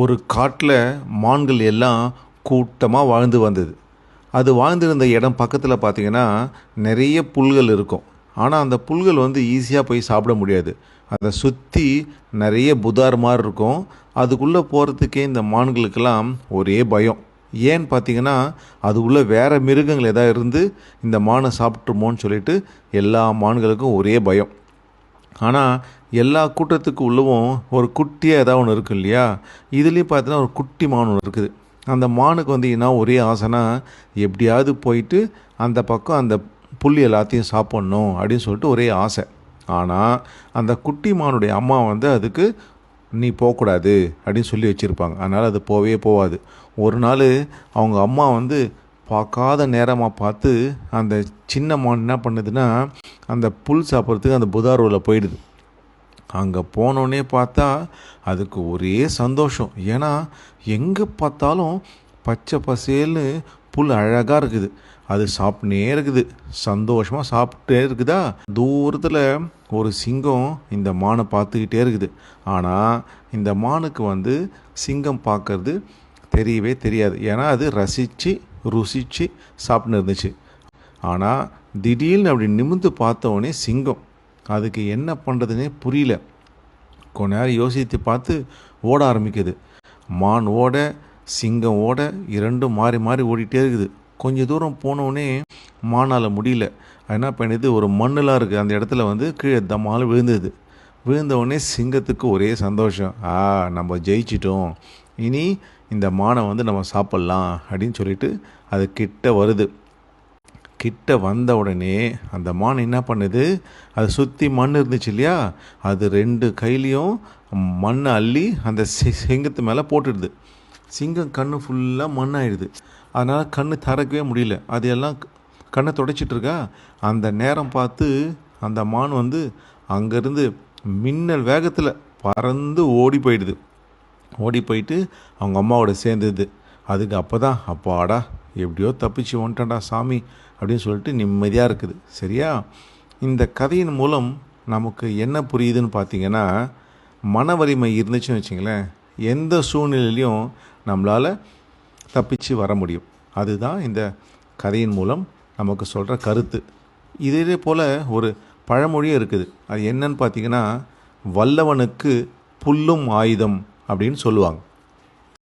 ஒரு காட்டில் மான்கள் எல்லாம் கூட்டமாக வாழ்ந்து வந்தது. அது வாழ்ந்திருந்த இடம் பக்கத்தில் பார்த்திங்கன்னா நிறைய புல்கள் இருக்கும். ஆனால் அந்த புல்கள் வந்து ஈஸியாக போய் சாப்பிட முடியாது. அதை சுற்றி நிறைய புதார் மாதிரி இருக்கும். அதுக்குள்ளே போகிறதுக்கே இந்த மான்களுக்கெல்லாம் ஒரே பயம். ஏன்னு பார்த்தீங்கன்னா அது உள்ள வேறு மிருகங்கள் எதாவது இருந்து இந்த மானை சாப்பிட்ருமோன்னு சொல்லிட்டு எல்லா மான்களுக்கும் ஒரே பயம். ஆனால் எல்லா கூட்டத்துக்கு உள்ளவும் ஒரு குட்டியாக ஏதாவது ஒன்று இருக்குது இல்லையா? இதுலேயும் பார்த்தீங்கன்னா ஒரு குட்டி மான் ஒன்று இருக்குது. அந்த மானுக்கு வந்து என்ன ஒரே ஆசைனா எப்படியாவது போயிட்டு அந்த பக்கம் அந்த புல் எல்லாத்தையும் சாப்பிட்ணும் அப்படின்னு சொல்லிட்டு ஒரே ஆசை. ஆனால் அந்த குட்டி மானுடைய அம்மா வந்து அதுக்கு நீ போகக்கூடாது அப்படின்னு சொல்லி வச்சுருப்பாங்க. அதனால் அது போவே போகாது ஒரு நாள் அவங்க அம்மா வந்து பார்க்காத நேரமாக பார்த்து அந்த சின்ன மான் என்ன பண்ணுதுன்னா அந்த புல் சாப்பிட்றதுக்கு அந்த புதாரோவில் போயிடுது. அங்கே போனோடனே பார்த்தா அதுக்கு ஒரே சந்தோஷம். ஏன்னா எங்கே பார்த்தாலும் பச்சை பசேல்னு புல் அழகாக இருக்குது. அது சாப்பிட்டே இருக்குது. சந்தோஷமாக சாப்பிட்டே இருக்குதா? தூரத்தில் ஒரு சிங்கம் இந்த மானை பார்த்துக்கிட்டே இருக்குது. ஆனால் இந்த மானுக்கு வந்து சிங்கம் பார்க்கறது தெரியவே தெரியாது. ஏன்னா அது ரசித்து ருசித்து சாப்பிட்டு இருந்துச்சு. ஆனால் திடீர்னு அப்படி நிமிர்ந்து பார்த்தவொடனே சிங்கம். அதுக்கு என்ன பண்ணுறதுனே புரியல. கொஞ்ச நேரம் யோசித்து பார்த்து ஓட ஆரம்பிக்குது. மான் ஓட சிங்கம் ஓட இரண்டும் மாறி மாறி ஓடிட்டே இருக்குது. கொஞ்ச தூரம் போனோடனே மானால் முடியல. என்ன பண்ணுது? ஒரு மண்ணெலாம் இருக்குது அந்த இடத்துல வந்து கீழே தம்மால் விழுந்தது. விழுந்தவுடனே சிங்கத்துக்கு ஒரே சந்தோஷம். ஆ நம்ம ஜெயிச்சிட்டோம். இனி இந்த மானை வந்து நம்ம சாப்பிட்லாம் அப்படின்னு சொல்லிட்டு அது கிட்ட வருது. கிட்ட வந்த உடனே அந்த மான் என்ன பண்ணுது? அதை சுற்றி மண் இருந்துச்சு இல்லையா? அது ரெண்டு கையிலையும் மண்ணை அள்ளி அந்த சி- சிங்கத்து மேலே போட்டுடுது. சிங்கம் கண் ஃபுல்லாக மண்ணாயிடுது. அதனால் கண் திறக்கவே முடியல. அது எல்லாம் கண்ணை தொடச்சிட்டு இருக்கா? அந்த நேரம் பார்த்து அந்த மான் வந்து அங்கேருந்து மின்னல் வேகத்தில் பறந்து ஓடி போயிடுது. ஓடி போயிட்டு அவங்க அம்மாவோட சேர்ந்துது. அதுக்கு அப்போ தான் அப்பாடா எப்படியோ தப்பிச்சு வந்துட்டேன்டா சாமி அப்படின்னு சொல்லிட்டு நிம்மதியாக இருக்குது. சரியா? இந்த கதையின் மூலம் நமக்கு என்ன புரியுதுன்னு பார்த்தீங்கன்னா மன வலிமை இருந்துச்சுன்னு வச்சுங்களேன் எந்த சூழ்நிலையிலையும் நம்மளால் தப்பிச்சு வர முடியும். அதுதான் இந்த கதையின் மூலம் நமக்கு சொல்கிற கருத்து. இதே போல் ஒரு பழமொழியும் இருக்குது. அது என்னன்னு பார்த்தீங்கன்னா வல்லவனுக்கு புல்லும் ஆயுதம் அப்படின்னு சொல்லுவாங்க.